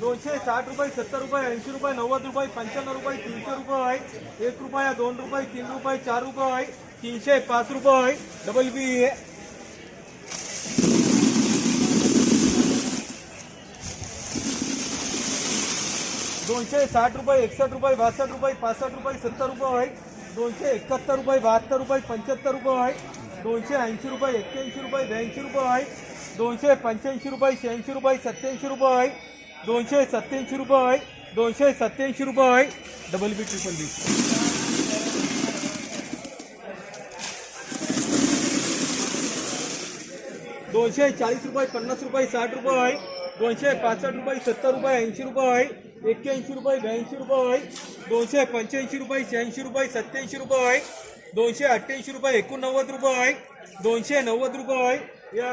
दोनशे साठ रुपये, सत्तर रुपये, ऐंशी रुपये, नव्वद रुपये, पंच्याण्णव रुपये, तीनशे रुपये एक रुपया, दोन रुपये, तीन रुपये, चार रुपये तीनशे पाच रुपये डबल बी दोनशे साठ रुपये, एकसष्ट रुपये, बासष्ट रुपये, पासष्ट रुपये, सत्तर रुपये दोनशे एकाहत्तर रुपये, बहात्तर रुपये, पंच्याहत्तर रुपये दोनशे ऐंशी रुपये, एक्क्याऐंशी रुपये, ब्याऐंशी रुपये दोनशे पंच्याऐंशी रुपये, शहाऐंशी रुपये सत्याऐंशी रुपये दोनशे सत्याऐंशी रुपये दोनशे सत्याऐंशी रुपये डबल बी ट्रिपल बी दोनशे चाळीस रुपये, पन्नास रुपये, साठ रुपये दोनशे पासष्ट रुपये, सत्तर रुपये, ऐंशी रुपये एक्क्याऐंशी रुपये, ब्याऐंशी रुपये दोनशे पंच्याऐंशी रुपये, शहाऐंशी रुपये सत्याऐंशी रुपये दोनशे अठ्ठ्याऐंशी रुपये, एकोणनव्वद रुपये दोनशे नव्वद रुपये या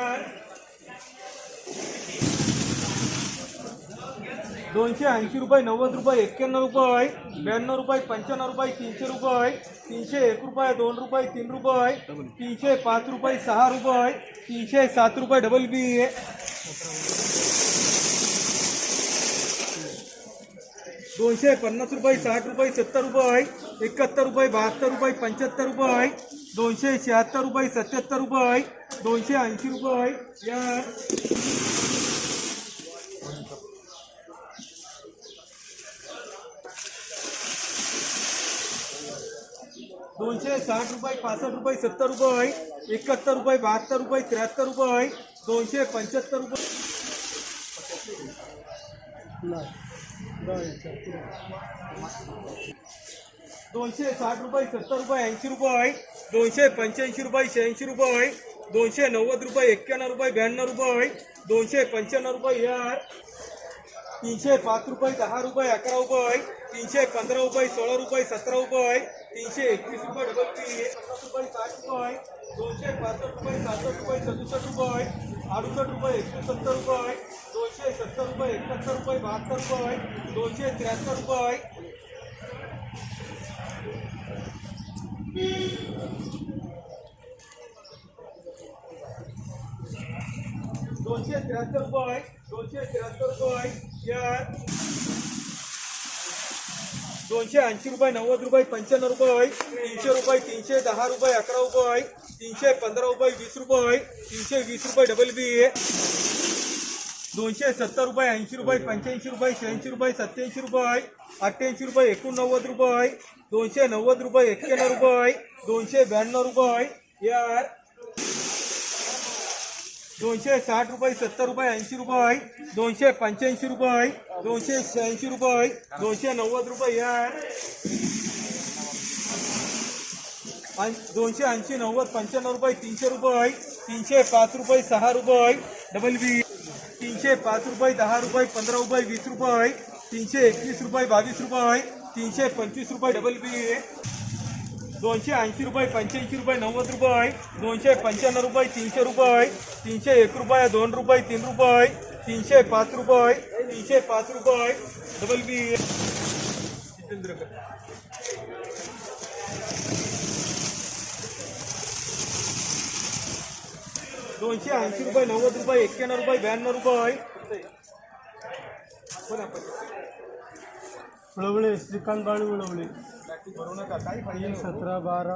दोनशे ऐंशी रुपये, नव्वद रुपये, एक्क्याण्णव रुपये ब्याण्णव रुपये, पंच्याण्णव रुपये, तीनशे रुपये तीनशे एक रुपये, दोन रुपये, तीन रुपये तीनशे पाच रुपये, सहा रुपये तीनशे सात रुपये डबल बी दोनशे पन्नास रुपये, साठ रुपये, सत्तर रुपये एकाहत्तर रुपये, बहात्तर रुपये, पंच्याहत्तर रुपये दोनशे शहात्तर रुपये, सत्याहत्तर रुपये दोनशे ऐंशी रुपये या दोनशे साठ रुपये, पासष्ट रुपये, सत्तर रुपये एकाहत्तर रुपये, बहात्तर रुपये, त्र्याहत्तर रुपये दोनशे पंच्याहत्तर रुपये. दोनशे साठ रुपये, सत्तर रुपये, ऐंशी रुपये दोनशे पंच्याऐंशी रुपये, शहाऐंशी रुपये दोनशे नव्वद रुपये, एक्क्याण्णव रुपये, ब्याण्णव रुपये दोनशे पंच्याण्णव रुपये यार तीनशे पाच रुपये, दहा रुपये, अकरा रुपये तीनशे पंधरा रुपये, सोळा रुपये, सतरा रुपये तीनशे एकवीस रुपये डबल पन्नास रुपये साठ रुपये दोनशे पासष्ट रुपये सहासष्ट रुपये, सदुसष्ट रुपये अडुसष्ट रुपये एकशे सत्तर रुपये दोनशे सत्तर रुपये एकाहत्तर रुपये, बहात्तर रुपये दोनशे त्र्याहत्तर रुपये दोनशे त्र्याहत्तर रुपये दोनशे त्र्याहत्तर रुपये या. दोनशे ऐंशी रुपये नव्वद रुपये पंच्याण्णव रुपये तीनशे रुपये तीनशे दहा रुपये अकरा रुपये तीनशे पंधरा रुपये वीस रुपये तीनशे वीस रुपये डबल बी दोनशे सत्तर रुपये ऐंशी रुपये पंच्याऐंशी रुपये शहाऐंशी रुपये सत्याऐंशी रुपये अठ्ठ्याऐंशी रुपये एकोणनव्वद रुपये दोनशे नव्वद रुपये एक्क्याण्णव रुपये दोनशे ब्याण्णव रुपये या दोनशे साठ रुपये, सत्तर रुपये, ऐंशी रुपये दोनशे पंच्याऐंशी रुपये दोनशे शहाऐंशी रुपये दोनशे नव्वद रुपये ऐं- दोनशे ऐंशी, नव्वद, पंच्याण्णव रुपये, तीनशे रुपये तीनशे पाच रुपये, सहा रुपये डबल बी. तीनशे पाच रुपये, दहा रुपये, पंधरा रुपये, वीस रुपये तीनशे एकवीस रुपये, बावीस रुपये तीनशे पंचवीस रुपये, डबल बी. दोनशे ऐंशी रुपये पंच्याऐंशी रुपये नव्वद रुपये दोनशे पंच्याण्णव रुपये तीनशे रुपये तीनशे एक रुपये दोन रुपये तीन रुपये तीनशे पाच रुपये तीनशे पाच रुपये डबल बी जितेंद्र दोनशे ऐंशी रुपये नव्वद रुपये एक्क्याण्णव रुपये ब्याण्णव रुपये श्रीकांत बाळू उळवले. भरू बारह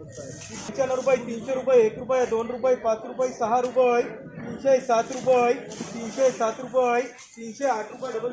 पंचाण रुपये, तीन से पंच्याण्णव रुपये तीनशे रुपये एक रुपये, दोन रुपये, पाँच रुपये, सहा रुपये तीन तीनशे सात रुपये तीन तीनशे सात रुपये तीन तीनशे आठ रुपये डबल